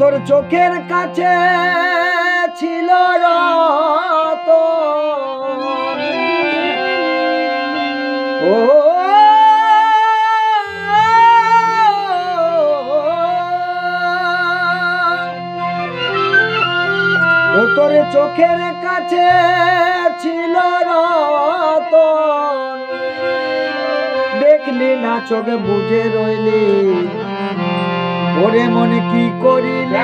তোর চোখের কাছে ছিল রত। ও তোর চোখের কাছে ছিল রতন দেখলি না চোখে বুঝে রইলি ওরে মনে কি করিলে?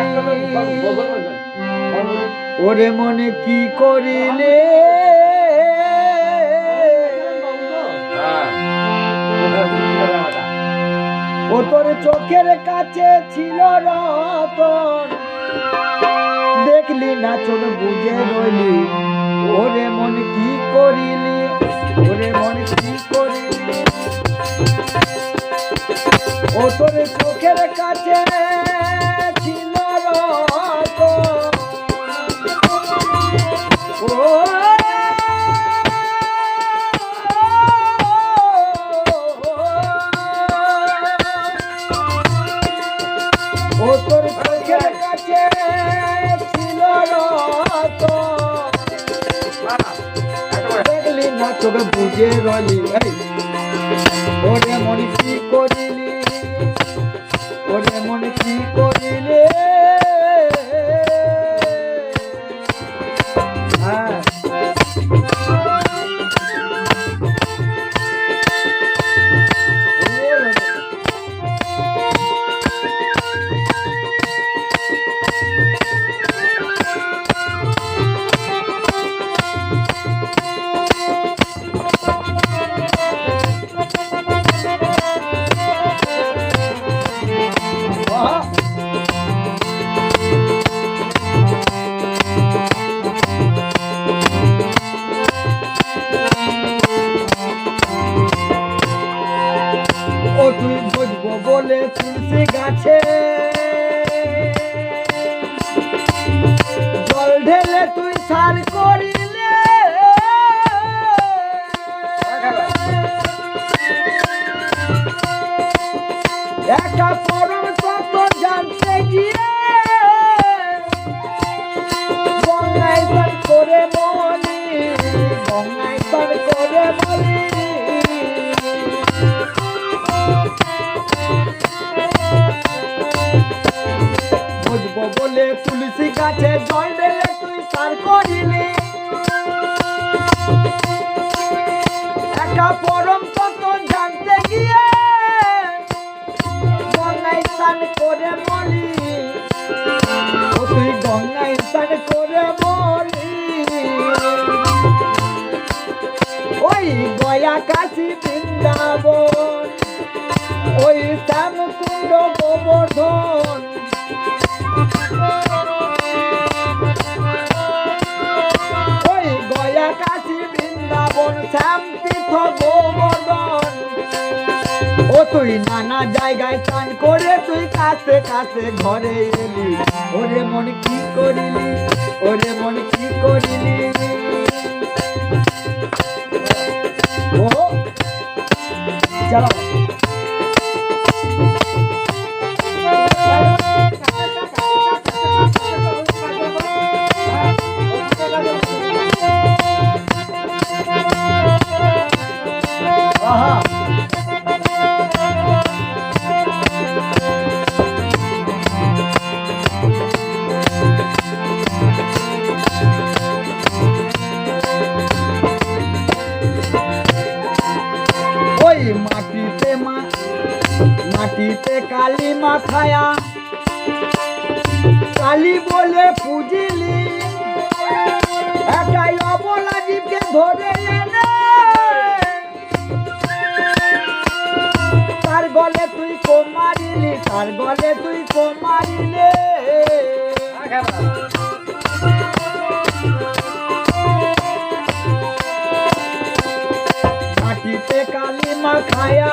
ওরে মনে কি করিলে? ও তোর চোখের কাছে ছিল রতন। দেখলি না চোখ বুঝে রইলি। ওরে মন কি করিলি? ওরে মন কি করিলি? ও তোর চোখের কাছে ছিল ও তোকে বুঝে রলি ওরে মনে কি করিলি? ওরে মনে কি গাছে জল ঢেলে তুই সার করিলে। একা পরম স্নান করে করে বলে তুলসী গাছে জল ঢেলে তুই সার করিলি। একা পরম তত্ত্ব জানতে গিয়ে গঙ্গায় স্নান করে মলি। তুই গঙ্গায় স্নান করে মলি। ওই গয়া কাশী বৃন্দাবন তীর্থ গোবর্ধন ও তুই নানা জায়গায় চান করে তুই কাছে কাছে ঘরে এলি। ওরে মন কি করিলি? ওরে মন কি করিলি? ও চলো মাথায়া। কালী বলে পুজিলি, একাই অবলা জীবকে ধরে এনে। তার গলে তুই কোমারিলি তার গলে তুই কোমারিলে মাটিতে কালী মাখায়া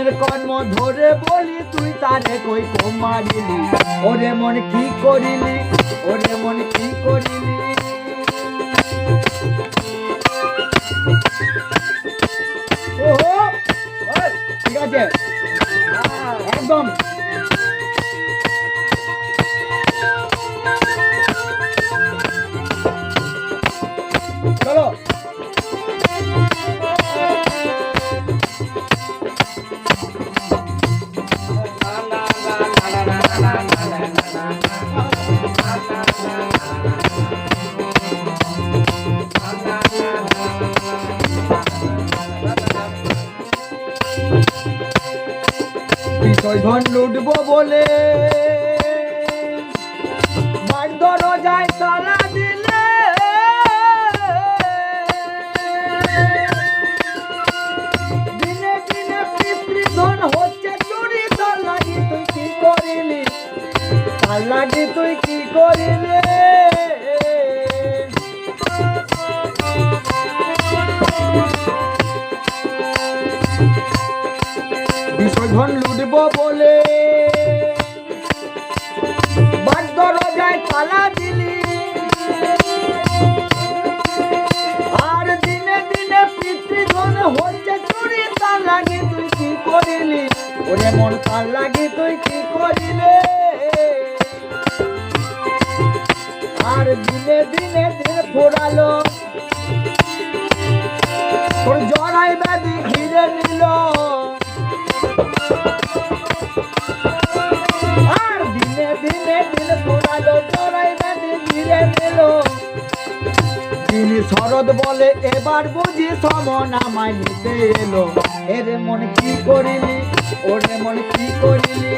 মনের কর্ম ধরে বলি, তুই তারে কই কমারিলি ওরে মন কি করিলি? ওরে মন কি করিলি? বিষয় ধন লুটবো বলে। দিলে। দিনে দিনে ধন হচ্ছে লাগি তুই কি করিলি? তুই কি করিলি? বিসর্জন লুটব বলে। বাদ দরজায় তালা দিলি। আর দিনে দিনে পিতৃধন হচ্ছে তুই কি করিলি? ওরে মন, তার লাগি তুই কি করিলে? আর দিনে দিনে দিন ফোরালো তোর শরৎ বলে এবার বুঝি সমন আমায় নিতে এলো। এরে মন কি করিলি? ওরে মন কি করিলি?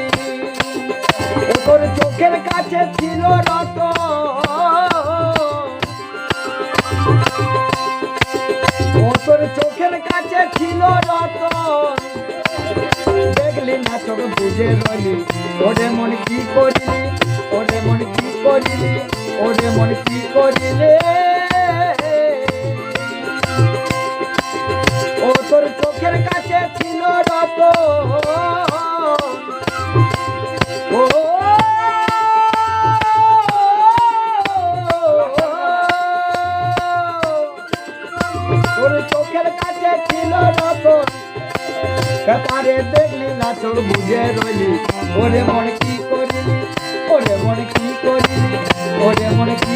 ও তোর চোখের কাছে ছিল রত। ও তোর চোখের কাছে ছিল রতন দেখলি না চোখ, বুঝে রইলি। ওরে মন কি করিলি? ওরে মন কি করিলি? ওরে মন কি করিলে? চোখ বুঝে রইলি। ওরে মনে কি করিলি? ওরে মনে কি করিলি? ওরে মনে কি